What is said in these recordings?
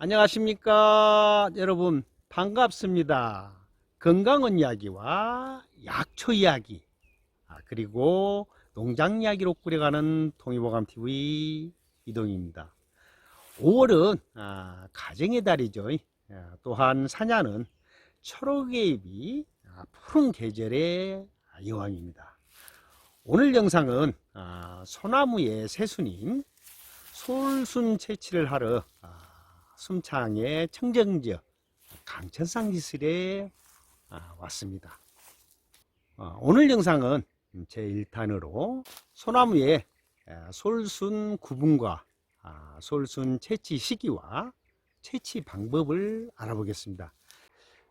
안녕하십니까 여러분. 반갑습니다. 건강은 이야기와 약초 이야기. 아, 그리고 농장 이야기로 꾸려가는 동의보감TV 이동입니다. 5월은 아, 가정의 달이죠. 아, 또한 사냐는 철호개입이 아, 푸른 계절의 여왕입니다. 오늘 영상은 아, 소나무의 새순인 솔순 채취를 하러 아, 숨창의 청정지역 강천상 기술에 아, 왔습니다. 어, 오늘 영상은 제 1탄으로 소나무의 에, 솔순 구분과 아, 솔순 채취 시기와 채취 방법을 알아보겠습니다.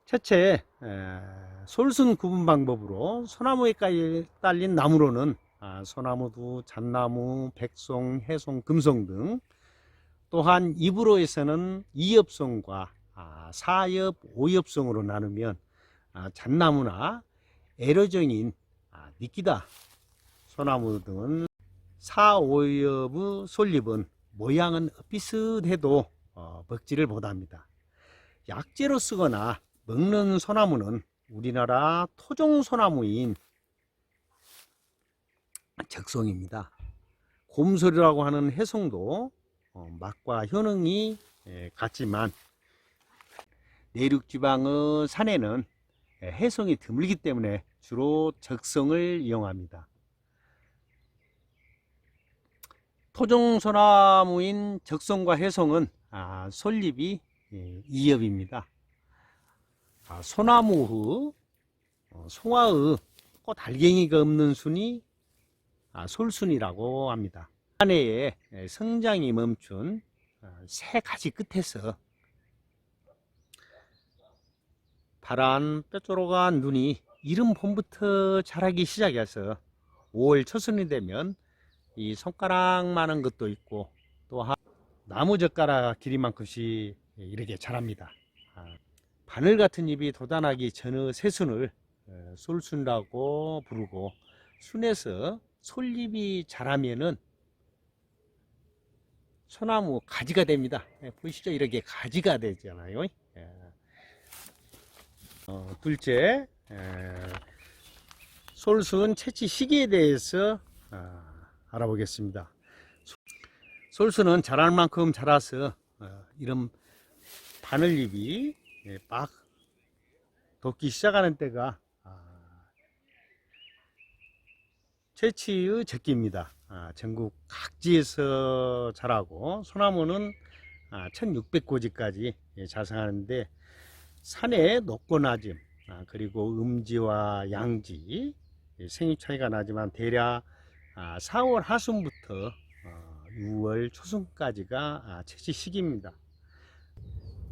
첫째, 에, 솔순 구분 방법으로 소나무에 깔- 딸린 나무로는 아, 소나무도 잣나무, 백송, 해송, 금송 등 또한 입으로에서는 이엽송과 아, 사엽, 오엽송으로 나누면 아, 잣나무나 에러종인 아, 니끼다 소나무 등은 사오엽의 솔잎은 모양은 비슷해도 어, 먹지를 못합니다. 약재로 쓰거나 먹는 소나무는 우리나라 토종 소나무인 적송입니다. 곰소리라고 하는 해송도 어, 맛과 효능이 에, 같지만 내륙 지방의 산에는 에, 해송이 드물기 때문에 주로 적성을 이용합니다. 토종 소나무인 적성과 해송은 아, 솔잎이 예, 이엽입니다. 아, 소나무의 어, 송화의 꽃 알갱이가 없는 순이 아, 솔순이라고 합니다. 안에 성장이 멈춘 어, 새 가지 끝에서 파란 뾰족한 눈이 이른 봄부터 자라기 시작해서 5월 초순이 되면 이 손가락만한 것도 있고 또한 나무 젓가락 길이만큼씩 이렇게 자랍니다. 아, 바늘 같은 잎이 돋아나기 전의 새순을 어, 솔순이라고 부르고 순에서 솔잎이 자라면은 소나무 가지가 됩니다. 예, 보시죠? 이렇게 가지가 되잖아요. 예. 어, 둘째, 에, 솔순 채취 시기에 대해서 아, 알아보겠습니다. 소- 솔순은 자랄 만큼 자라서 어, 이런 바늘잎이 예, 막 돋기 시작하는 때가 아, 채취의 적기입니다. 아, 전국 각지에서 자라고 소나무는 아, 1600고지까지 예, 자생하는데 산의 높고 낮음 아, 그리고 음지와 양지 예, 생육 차이가 나지만 대략 아, 4월 하순부터 어, 6월 초순까지가 아, 채취 시기입니다.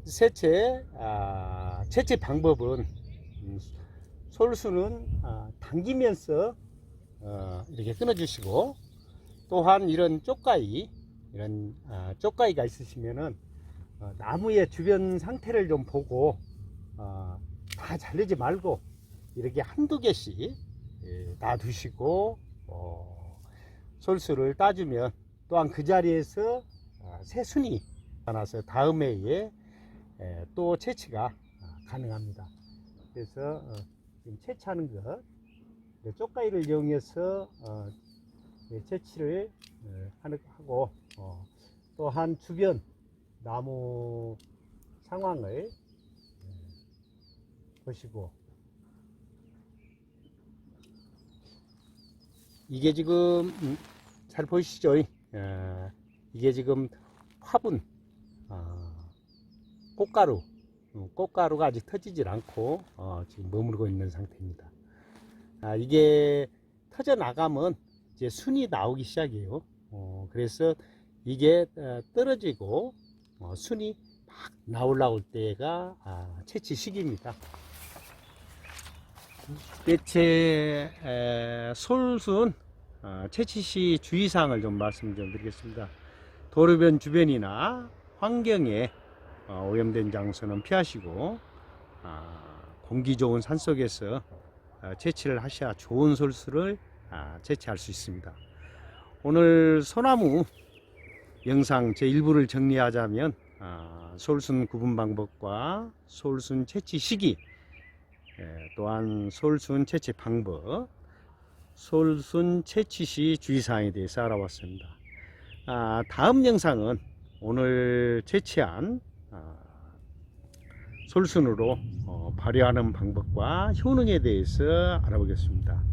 셋째 아, 채취 방법은 음, 솔수는 아, 당기면서 어, 이렇게 끊어주시고 또한 이런 쪽가위 이런 아, 쪽가위가 있으시면은 어, 나무의 주변 상태를 좀 보고 어, 다 자르지 말고 이렇게 한두 개씩 예, 놔두시고 어, 솔수를 따주면 또한 그 자리에서 어, 새순이 나서 다음 해에 예, 또 채취가 아, 가능합니다. 그래서 어, 지금 채취하는 것 네, 쪽가위를 이용해서 어, 예, 채취를 어, 하고 어, 또한 주변 나무 상황을 예, 보시고 이게 지금 음, 잘 보이시죠? 예, 이게 지금 화분 아, 꽃가루 음, 꽃가루가 아직 터지질 않고 어, 지금 머무르고 있는 상태입니다. 아, 이게 터져 나가면 이제 순이 나오기 시작해요. 어, 그래서 이게 어, 떨어지고 어, 순이 막 나올라올 때가 아, 채취 시기입니다. 대체 에, 솔순 어, 채취 시 주의사항을 좀 말씀 좀 드리겠습니다. 도로변 주변이나 환경에 어, 오염된 장소는 피하시고 아, 공기 좋은 산속에서 어, 채취를 하셔야 좋은 솔수를 아, 채취할 수 있습니다. 오늘 소나무 영상 제 일부를 정리하자면 아, 솔순 구분 방법과 솔순 채취 시기, 예, 또한 솔순 채취 방법, 솔순 채취 시 주의사항에 대해서 알아봤습니다. 아, 다음 영상은 오늘 채취한 아, 솔순으로 어, 발효하는 방법과 효능에 대해서 알아보겠습니다.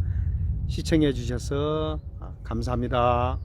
시청해 주셔서 아, 감사합니다.